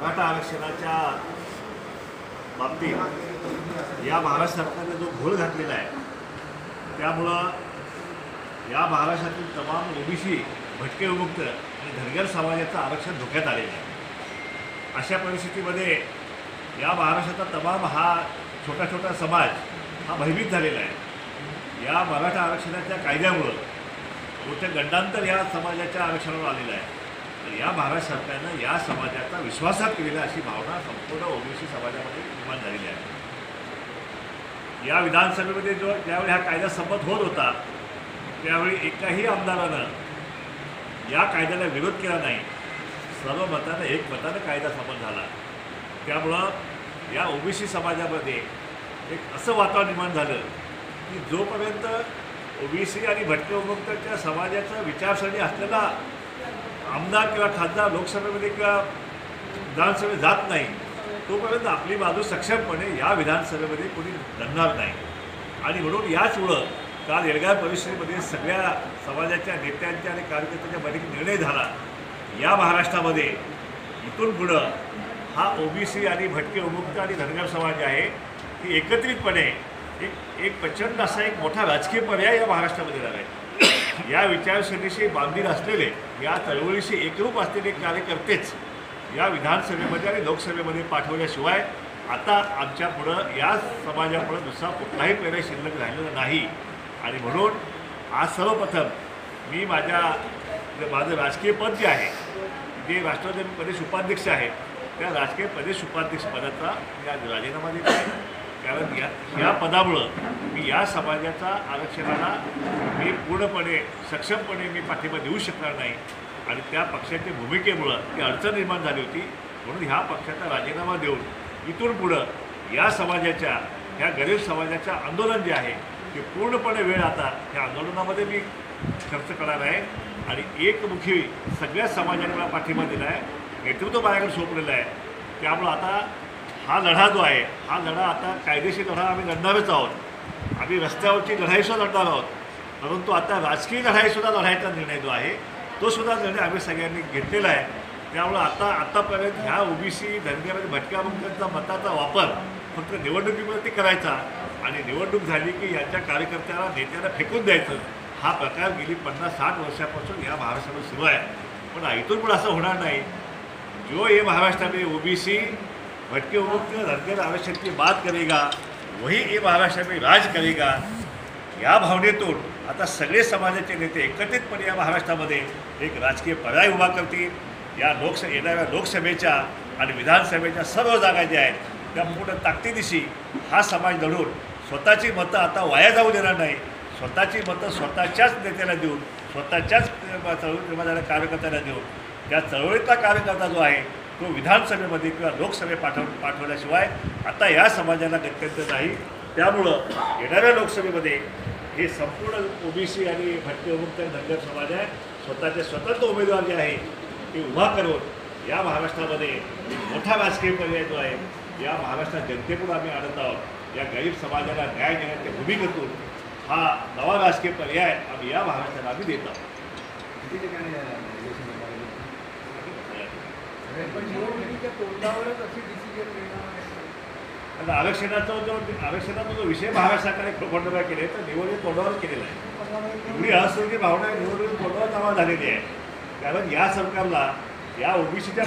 मराठा आरक्षणाच्या बाबतीत या महाराष्ट्र सरकारने जो घोळ घातलेला आहे त्यामुळं या महाराष्ट्रातील तमाम ओबीसी भटके विमुक्त आणि धनगर समाजाचं आरक्षण धोक्यात आलेलं आहे. अशा परिस्थितीमध्ये या महाराष्ट्राचा तमाम हा छोटा छोटा समाज हा भयभीत झालेला आहे. या मराठा आरक्षणाच्या कायद्यामुळं मोठं गंडांतर या समाजाच्या आरक्षणावर आलेलं आहे. तर या महाराज सरकारनं या समाजाचा विश्वासात केलेला अशी भावना संपूर्ण ओबीसी समाजामध्ये निर्माण झालेली आहे. या विधानसभेमध्ये जो ज्यावेळी हा कायदा संमत होत होता त्यावेळी एकाही आमदारानं या कायद्याला विरोध केला नाही. सर्व मतानं एक मतानं कायदा संमत झाला. त्यामुळं या ओबीसी समाजामध्ये एक असं वातावरण निर्माण झालं की जोपर्यंत ओबीसी आणि भटके विमुक्तांच्या समाजाचा विचारसरणी असलेला आमदार किंवा खासदार लोकसभेमध्ये किंवा विधानसभेत जात नाही तोपर्यंत आपली बाजू सक्षमपणे या विधानसभेमध्ये कोणी लढणार नाही. आणि म्हणून याचमुळं काल येळगाव परिषदेमध्ये सगळ्या समाजाच्या नेत्यांच्या आणि कार्यकर्त्यांच्या बैठकीत निर्णय झाला. या महाराष्ट्रामध्ये इथून पुढं हा ओबीसी आणि भटके उमुक्त आणि धनगर समाज आहे की एकत्रितपणे एक एक प्रचंड असा एक मोठा राजकीय पर्याय या महाराष्ट्रामध्ये झाला आहे. या विचारसरणीशी बांधील असलेले या चळवळीशी एकरूप असलेले कार्यकर्तेच या विधानसभेमध्ये आणि लोकसभेमध्ये पाठवल्याशिवाय आता आमच्या पुढं या समाजापुढं दुसरा कुठलाही पर्याय शिल्लक राहिलेला नाही. आणि म्हणून आज सर्वप्रथम मी माझ्या जे माझं राजकीय पद जे आहे जे राष्ट्रवादी प्रदेश उपाध्यक्ष आहे त्या राजकीय प्रदेश उपाध्यक्षपदाचा मी आज राजीनामा देत आहे. कारण या या पदामुळं मी या समाजाचा आरक्षणाला मी पूर्णपणे सक्षमपणे मी पाठिंबा देऊ शकणार नाही. आणि त्या पक्षाच्या भूमिकेमुळं ती अडचण निर्माण झाली होती. म्हणून ह्या पक्षाचा राजीनामा देऊन इथून पुढं या समाजाच्या ह्या गरीब समाजाच्या आंदोलन जे आहे ते पूर्णपणे वेळ आता ह्या आंदोलनामध्ये मी खर्च करणार आहे. आणि एकमुखी सगळ्या समाजाने मला पाठिंबा दिला आहे नेतृत्व माझ्याकडे सोपलेलं आहे. त्यामुळं आता हा लढा जो आहे हा लढा आता कायदेशीर लढा आम्ही लढणारच आहोत. आम्ही रस्त्यावरची लढाईसुद्धा लढणार आहोत. परंतु आता राजकीय लढाईसुद्धा लढायचा निर्णय जो आहे तोसुद्धा निर्णय आम्ही सगळ्यांनी घेतलेला आहे. त्यामुळं आता आत्तापर्यंत ह्या ओबीसी धनगर आणि भटक्या मुक्तांचा मताचा वापर फक्त निवडणुकीवरती करायचा आणि निवडणूक झाली की यांच्या कार्यकर्त्याला नेत्याला फेकून द्यायचं. हा प्रकार गेली पन्नास साठ वर्षापासून या महाराष्ट्रामध्ये सुरू आहे. पण इथून पण असं होणार नाही. जो हे महाराष्ट्रामध्ये ओबीसी भटके मुक्त धनगर आरक्षण की बात करेगा वही ये महाराष्ट्र में राज करेगा। या भावनेतून आता सगळे समाजाचे नेते एकत्रितपणे या महाराष्ट्रामध्ये एक राजकीय पर्याय उभा करतील. या लोकस येणाऱ्या लोकसभेच्या आणि विधानसभेच्या सर्व जागा ज्या आहेत त्या पूर्ण ताकदीनिशी हा समाज लढून स्वतःची मतं आता वाया जाऊ देणार नाही. स्वतःची मतं स्वतःच्याच नेत्याला देऊन स्वतःच्याच चळवळीत निर्माण कार्यकर्त्याला देऊन त्या चळवळीतला कार्यकर्ता जो आहे तो विधानसभेमध्ये किंवा लोकसभेत पाठव पाठवल्याशिवाय आता या समाजाला गत्यंतर नाही. त्यामुळं येणाऱ्या लोकसभेमध्ये हे संपूर्ण ओबीसी आणि भटके विमुक्त धनगर समाज आहे स्वतःचे स्वतंत्र उमेदवार जे आहे ते उभा करून या महाराष्ट्रामध्ये मोठा राजकीय पर्याय जो आहे या महाराष्ट्रात जनतेकडून आम्ही आणत आहोत. या गरीब समाजाला न्याय देण्याच्या भूमिकेतून हा नवा राजकीय पर्याय आम्ही या महाराष्ट्राला आम्ही देत आहोत. पण निवडणुकीच्या तोंडावरच अशी डिसिजन घेणार आणि आरक्षणाचा जो आरक्षणाचा जो विषय महाराष्ट्र सरकारने खोटबा केले तर निवडणूक तोंडावर केलेला आहे. एवढी असुरची भावना निवडणूक तोंडावर जमा झालेली आहे. कारण या सरकारला या ओबीसीच्या